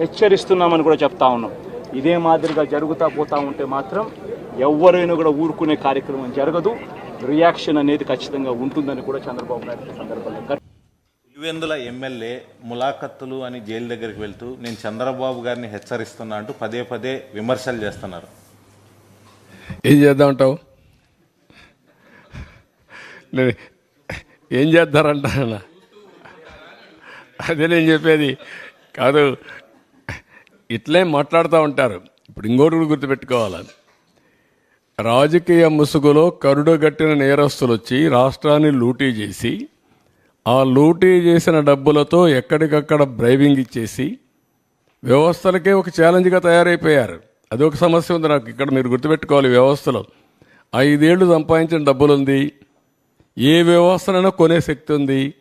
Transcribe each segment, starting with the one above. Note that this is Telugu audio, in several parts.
హెచ్చరిస్తున్నామని కూడా చెప్తా ఉన్నాం. ఇదే మాదిరిగా జరుగుతా పోతా ఉంటే మాత్రం ఎవరైనా కూడా ఊరుకునే కార్యక్రమం జరగదు. రియాక్షన్ అనేది ఖచ్చితంగా ఉంటుందని కూడా చంద్రబాబు నాయుడు సందర్భంగా పులివెందుల ఎమ్మెల్యే ములాఖత్తులు అని జైలు దగ్గరికి వెళ్తూ నేను చంద్రబాబు గారిని హెచ్చరిస్తున్నా అంటూ పదే పదే విమర్శలు చేస్తున్నారు. ఏం చేద్దామంటావు నేను ఏం చేద్దారంట అదే నేను చెప్పేది. కాదు ఇట్లే మాట్లాడుతూ ఉంటారు. ఇప్పుడు ఇంకోటి కూడా గుర్తుపెట్టుకోవాలి. రాజకీయ ముసుగులో కరుడుగట్టిన నేరస్తులు వచ్చి రాష్ట్రాన్ని లూటీ చేసి ఆ లూటీ చేసిన డబ్బులతో ఎక్కడికక్కడ బ్రైవింగ్ ఇచ్చేసి వ్యవస్థలకే ఒక ఛాలెంజ్గా తయారైపోయారు. అది ఒక సమస్య ఉంది నాకు. ఇక్కడ మీరు గుర్తుపెట్టుకోవాలి ఈ వ్యవస్థలో. ఐదేళ్ళు సంపాదించిన డబ్బులు ఉంది ఏ వ్యవస్థనైనా కొనే శక్తి ఉంది.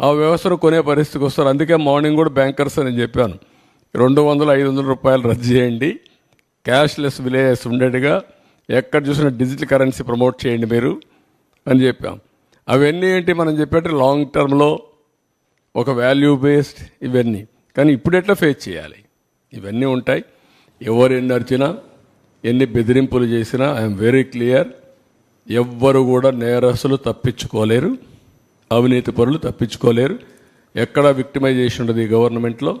ఆ వ్యవస్థను కొనే పరిస్థితికి వస్తారు. అందుకే మార్నింగ్ కూడా బ్యాంకర్స్ అని చెప్పాను. రెండు వందల ఐదు వందల రూపాయలు రద్దు చేయండి. క్యాష్లెస్ విలేజెస్ ఉండేట్టుగా ఎక్కడ చూసినా డిజిటల్ కరెన్సీ ప్రమోట్ చేయండి మీరు అని చెప్పాం. అవన్నీ ఏంటి మనం చెప్పేట లాంగ్ టర్మ్లో ఒక వాల్యూ బేస్డ్ ఇవన్నీ. కానీ ఇప్పుడు ఎట్లా ఫేస్ చేయాలి? ఇవన్నీ ఉంటాయి. ఎవరు ఎన్ని అరిచినా ఎన్ని బెదిరింపులు చేసినా ఐఎమ్ వెరీ క్లియర్ ఎవ్వరు కూడా నేరస్తులు తప్పించుకోలేరు. అవినీతి పరులు తప్పించుకోలేరు. ఎక్కడ విక్టిమైజేషన్ ఉండదు ఈ గవర్నమెంట్లో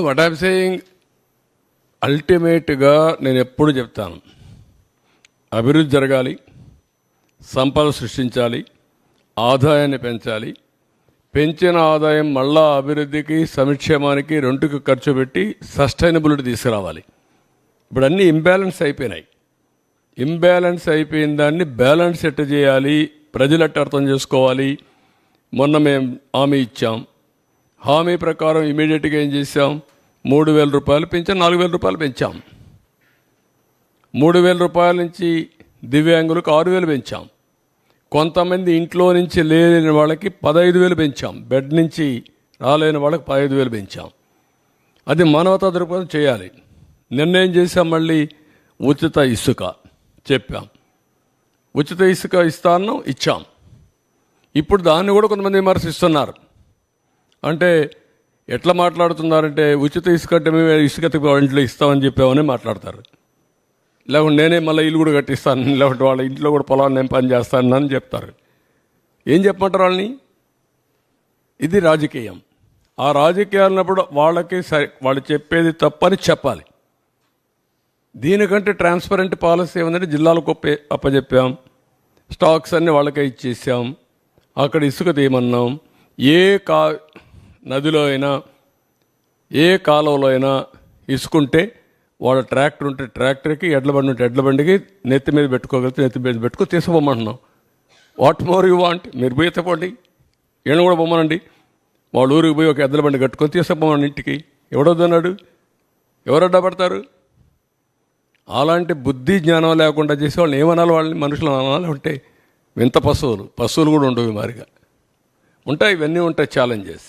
వాట్ ఐమ్ సేయింగ్ అల్టిమేట్గా నేను ఎప్పుడు చెప్తాను. అభివృద్ధి జరగాలి సంపద సృష్టించాలి ఆదాయాన్ని పెంచాలి. పెంచిన ఆదాయం మళ్ళా అభివృద్ధికి సంక్షేమానికి రెండుకి ఖర్చు పెట్టి సస్టైనబిలిటీ తీసుకురావాలి. ఇప్పుడు అన్నీ ఇంబ్యాలెన్స్ అయిపోయినాయి. ఇంబ్యాలెన్స్ అయిపోయిన దాన్ని బ్యాలెన్స్ ఎట్ట చేయాలి. ప్రజలు ఎట్ట అర్థం చేసుకోవాలి? మొన్న మేము హామీ ఇచ్చాం. హామీ ప్రకారం ఇమీడియట్గా ఏం చేసాం మూడు వేల రూపాయలు పెంచాం నాలుగు వేల రూపాయలు పెంచాం. మూడు వేల రూపాయల నుంచి దివ్యాంగులకు ఆరు వేలు పెంచాం. కొంతమంది ఇంట్లో నుంచి లేని వాళ్ళకి పదహైదు వేలు పెంచాం. బెడ్ నుంచి రాలేని వాళ్ళకి పదహైదు వేలు పెంచాం. అది మానవతా దృక్పథం చేయాలి. నిర్ణయం చేసాం మళ్ళీ ఉచిత ఇసుక చెప్పాం. ఉచిత ఇసుక ఇస్తాను ఇచ్చాం. ఇప్పుడు దాన్ని కూడా కొంతమంది విమర్శిస్తున్నారు. అంటే ఎట్లా మాట్లాడుతున్నారంటే ఉచిత ఇసుక అంటే మేము ఇసుక ఇంట్లో ఇస్తామని చెప్పామని మాట్లాడతారు. లేకుంటే నేనే మళ్ళీ ఇల్లు కూడా కట్టిస్తాను లేకుంటే వాళ్ళ ఇంట్లో కూడా పొలాన్ని నేను పని చేస్తాను అని చెప్తారు. ఏం చెప్పమంటారు వాళ్ళని? ఇది రాజకీయం. ఆ రాజకీయాలన్నప్పుడు వాళ్ళకి సరి వాళ్ళు చెప్పేది తప్పని చెప్పాలి. దీనికంటే ట్రాన్స్పరెంట్ పాలసీ ఏమందంటే జిల్లాలకు అప్పచెప్పాం స్టాక్స్ అన్నీ వాళ్ళకే ఇచ్చేసాం. అక్కడ ఇసుక తీయమన్నాం. ఏ కా నదిలో అయినా ఏ కాలువలో అయినా ఇసుకుంటే వాళ్ళ ట్రాక్టర్ ఉంటే ట్రాక్టర్కి ఎడ్ల బండి ఉంటే ఎడ్ల బండికి నెత్తి మీద పెట్టుకోగలిగితే నెత్తి మీద పెట్టుకో తీసుకుపోమంటున్నాం. వాట్ మోర్ యూ వాంట్ మీరు పోయి ఎత్తపోండి ఈయన కూడా పొమ్మనండి. వాళ్ళ ఊరికి పోయి ఒక ఎద్దుల బండి కట్టుకొని తీసుకుపోమని ఇంటికి. ఎవడొద్దన్నాడు ఎవరు అడ్డపడతారు అలాంటి బుద్ధి జ్ఞానం లేకుండా చేసి వాళ్ళని ఏమనాలి? వాళ్ళని మనుషులు అనాలి ఉంటే వింత పశువులు. పశువులు కూడా ఉండవు మారిగా. ఉంటాయి ఇవన్నీ ఉంటాయి ఛాలెంజెస్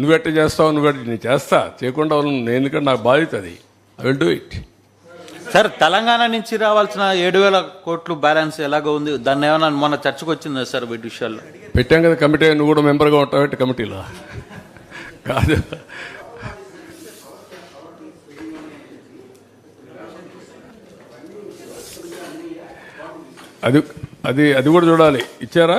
నువ్వెట్ట చేస్తావు నువ్వెట్ట నేను చేస్తా. చేయకుండా నేను ఎందుకంటే నాకు బాధ్యత అది. I will do it sir Telangana నుంచి రావాల్సిన ఏడు వేల కోట్లు బ్యాలెన్స్ ఎలాగో ఉంది? దాన్ని ఏమైనా మొన్న చర్చకు వచ్చిందా సార్ వీటి విషయాల్లో? పెట్టాం కదా కమిటీ నువ్వు కూడా మెంబర్గా ఉంటావు కమిటీలో? కాదు. అది అది అది కూడా చూడాలి. ఇచ్చారా?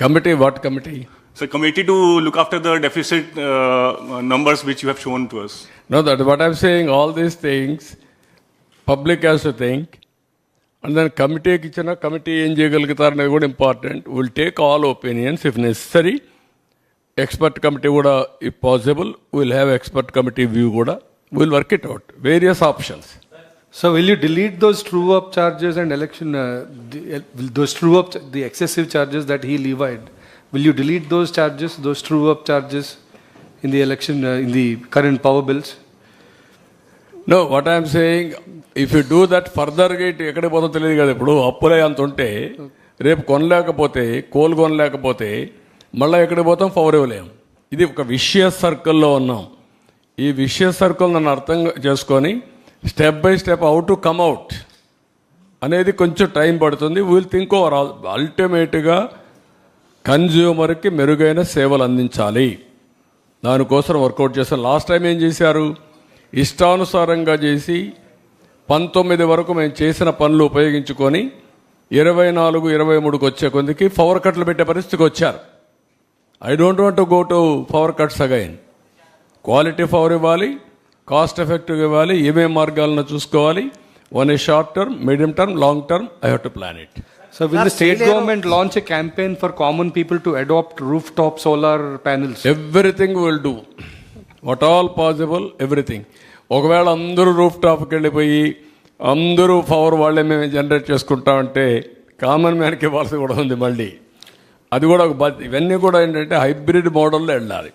Committee, what committee? So committee to look after the deficit uh, numbers which you have shown to us. No, that what I'm saying, all these things, public has to think. And then committee kitchen, committee in Jigalgitar good important. We'll take all opinions if necessary. Expert committee would if possible, we'll have expert committee view would we'll work it out. Various options. So will you delete those true up charges and election, uh, the, uh, those true up, ch- the excessive charges that he levied? Will you delete those charges, those true up charges in the election, uh, in the current power bills? No what I'm saying if you do that ఫర్దర్గా ఇటు ఎక్కడికి పోతుందో తెలియదు కదా ఇప్పుడు అప్పులే అంత ఉంటే రేపు కొనలేకపోతే కోల్ కొనలేకపోతే మళ్ళీ ఎక్కడికి పోతాం పవర్ ఇవ్వలేం ఇది ఒక విషయ సర్కిల్లో ఉన్నాం ఈ విషయ సర్కిల్ నన్ను అర్థం చేసుకొని step by step out to come out అనేది కొంచెం టైం పడుతుంది. విల్ థింక్ ఓవర్ అల్టిమేట్గా కన్జ్యూమర్కి మెరుగైన సేవలు అందించాలి. దానికోసం వర్కౌట్ చేస్తాం లాస్ట్ టైం ఏం చేశారు? ఇష్టానుసారంగా చేసి పంతొమ్మిది వరకు మేము చేసిన పనులు ఉపయోగించుకొని ఇరవై నాలుగు ఇరవై మూడుకి వచ్చే కొందికి పవర్ కట్లు పెట్టే పరిస్థితికి వచ్చారు. I don't want go to power cuts again quality power ఇవ్వాలి. కాస్ట్ ఎఫెక్టివ్ ఇవ్వాలి ఏమేం మార్గాలను చూసుకోవాలి one a short term medium term long term I have to plan it So will the state government launch a campaign for common people to adopt rooftop solar panels? Everything will do what all possible everything ఒకవేళ అందరూ రూఫ్ టాప్కి వెళ్ళిపోయి అందరూ పవర్ వాళ్ళే మేము జనరేట్ చేసుకుంటామంటే కామన్ మ్యాన్కి ఇవ్వాల్సి కూడా ఉంది మళ్ళీ. అది కూడా ఒక బాధ్యత ఇవన్నీ కూడా ఏంటంటే హైబ్రిడ్ మోడల్లో వెళ్ళాలి.